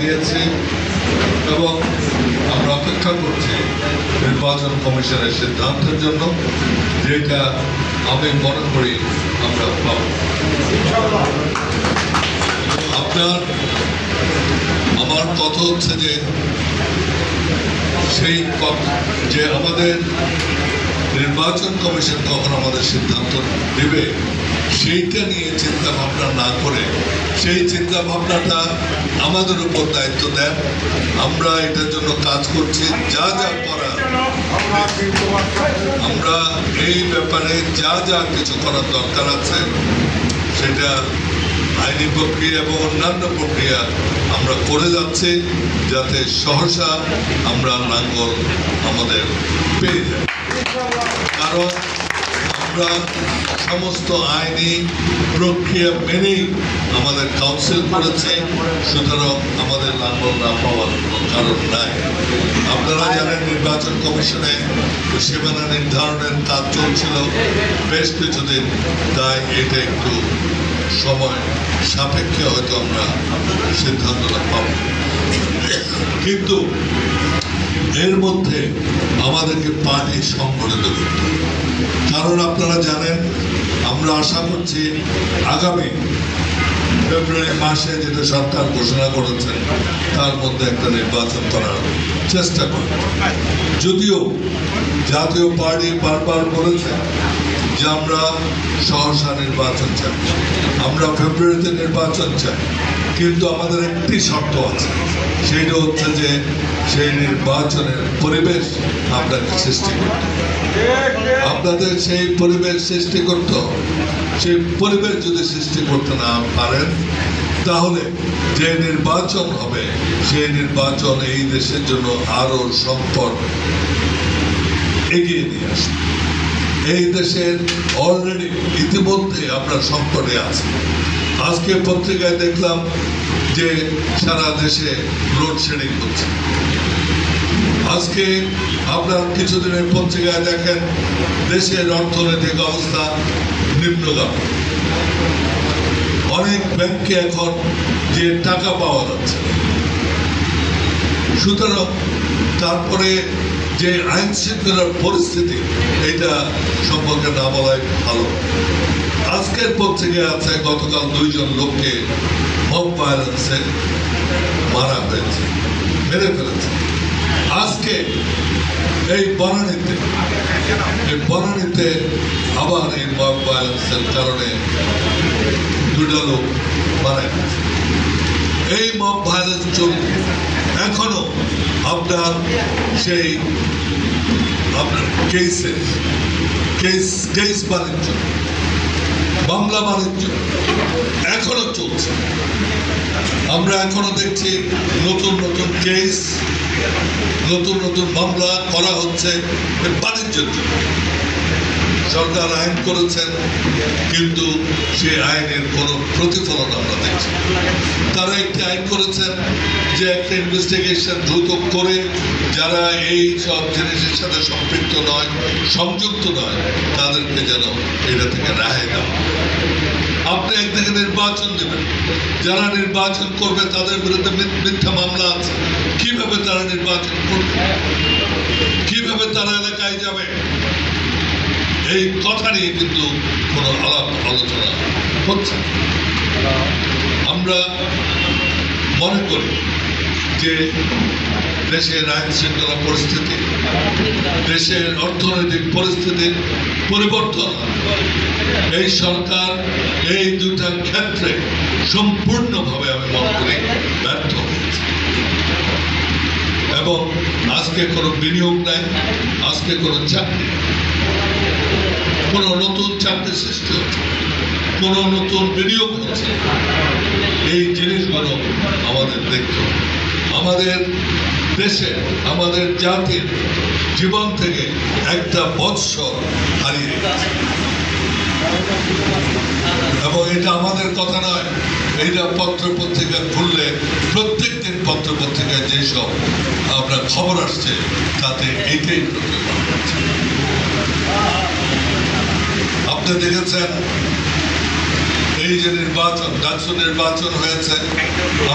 দিয়েছি এবং আমরা অপেক্ষা করছি নির্বাচন কমিশনের সিদ্ধান্তের জন্য, যেটা আমি মনে করি আমরা পাব। আপনার, আমার কথা হচ্ছে যে সেই যে আমাদের নির্বাচন কমিশন কখন আমাদের সিদ্ধান্ত দেবে। সেইটা নিয়ে চিন্তা ভাবনা না করে, সেই চিন্তা ভাবনাটা আমাদের উপর দায়িত্ব দেন। আমরা এটার জন্য কাজ করছি, যা যা করার। আমরা এই ব্যাপারে যা যা কিছু করার দরকার আছে, সেটা আইনি প্রক্রিয়া এবং অন্যান্য প্রক্রিয়া আমরা করে যাচ্ছি, যাতে সহসা আমরা নাঙ্গল আমাদের পেয়ে যাই। কারণ আমরা সমস্ত আইনি প্রক্রিয়া মেনেই আমাদের কাউন্সিল করেছে। সুতরাং আমাদের লাঙ্গল না পাওয়ার কোনো কারণ নাই। আপনারা জানেন নির্বাচন কমিশনে সীমানা নির্ধারণের কাজ চলছিল বেশ কিছুদিন। তাই এটা একটু সময় সাপেক্ষে হয়তো আমরা সিদ্ধান্তটা পাব। কিন্তু এর মধ্যে আমাদেরকে পার্টি সংগঠিত করতে কারণ আপনারা জানেন, আমরা আশা করছি আগামী ফেব্রুয়ারি মাসে যেটা সরকার ঘোষণা করেছেন তার মধ্যে একটা নির্বাচন করার চেষ্টা করব। যদিও জাতীয় পার্টি বারবার বলেছে যে আমরা সহসা নির্বাচন চাই। আমরা ফেব্রুয়ারিতে নির্বাচন চাই। কিন্তু আমাদের একটি শর্ত আছে। সেইটা হচ্ছে যে সেই নির্বাচনের পরিবেশ আপনাকে সৃষ্টি করতে আপনাদের সেই পরিবেশ সৃষ্টি করতে সেই পরিবেশ যদি সৃষ্টি করতে না পারেন, তাহলে যে নির্বাচন হবে, সেই নির্বাচন এই দেশের জন্য আরও সম্পদ এগিয়ে নিয়ে আসবে। এই দেশের অলরেডি ইতিমধ্যে আমরা সংকটে আছি। আজকে পত্রিকায় দেখলাম যে সারা দেশে লোডশেডিং হচ্ছে। আজকে আপনার কিছুদিনের পত্রিকায় দেখেন, দেশের অর্থনৈতিক অবস্থা নিম্নগামী। অনেক ব্যাংকে এখন যে টাকা পাওয়া যাচ্ছে। সুতরাং তারপরে যে আইন শৃঙ্খলার পরিস্থিতি এটা সম্পর্কে না বলাই ভালো। আজকের পত্রিকায় আছে, গতকাল দুইজন লোককে মব ভায়োলেন্সে মারা হয়েছে, মেরে ফেলেছে। আজকে এই বনানীতে এই বনানীতে আবার এই মব ভায়োলেন্সের কারণে দুটা লোক মারা গেছে। এই মব ভায়োলেন্স চলবে এখনও আপনার সেই আপনার কেসে কেস কেস বাণিজ্য, মামলা বাণিজ্য এখনও চলছে। আমরা এখনও দেখছি নতুন নতুন কেস নতুন নতুন মামলা করা হচ্ছে বাণিজ্যের জন্য। সরকার আইন করেছেন, কিন্তু সেই আইনের কোনো প্রতিফলন আমরা দেখছি তারা একটি আইন করেছেন যে একটা ইনভেস্টিগেশন দ্রুত করে যারা এই সব জিনিসের সাথে সম্পৃক্ত নয়, সংযুক্ত নয়, তাদেরকে যেন এটা থেকে দেওয়া হয়। আপনি একদিকে নির্বাচন দেবেন। যারা নির্বাচন করবে, তাদের বিরুদ্ধে মিথ- মিথ্যা মামলা আছে। কীভাবে তারা নির্বাচন করবে? কীভাবে তারা এলাকায় যাবে? এই কথা নিয়ে কিন্তু কোনো আলাপ আলোচনা হচ্ছে আমরা মনে করি যে দেশের আইন শৃঙ্খলা পরিস্থিতি, দেশের অর্থনৈতিক পরিস্থিতির পরিবর্তন, এই সরকার এই দুটা ক্ষেত্রে সম্পূর্ণভাবে আমি মনে করি ব্যর্থ হয়েছে এবং আজকে কোনো বিনিয়োগ নাই, আজকে কোনো চাকরি। কোনো নতুন চাকরি সৃষ্টি হচ্ছে। কোনো নতুন বিনিয়োগ হচ্ছে এই জিনিসগুলো আমাদের দেখতে আমাদের দেশে, আমাদের জাতির জীবন থেকে একটা বৎসর হারিয়ে এবং এটা আমাদের কথা নয় এইটা পত্র পত্রিকা খুললে প্রত্যেক দিন পত্র পত্রিকায় যেসব আপনার খবর আসছে, তাতে এইটাই প্রতিফলন হচ্ছে আপনি দেখেছেন এই যে নির্বাচন ডাকসু নির্বাচন হয়েছে।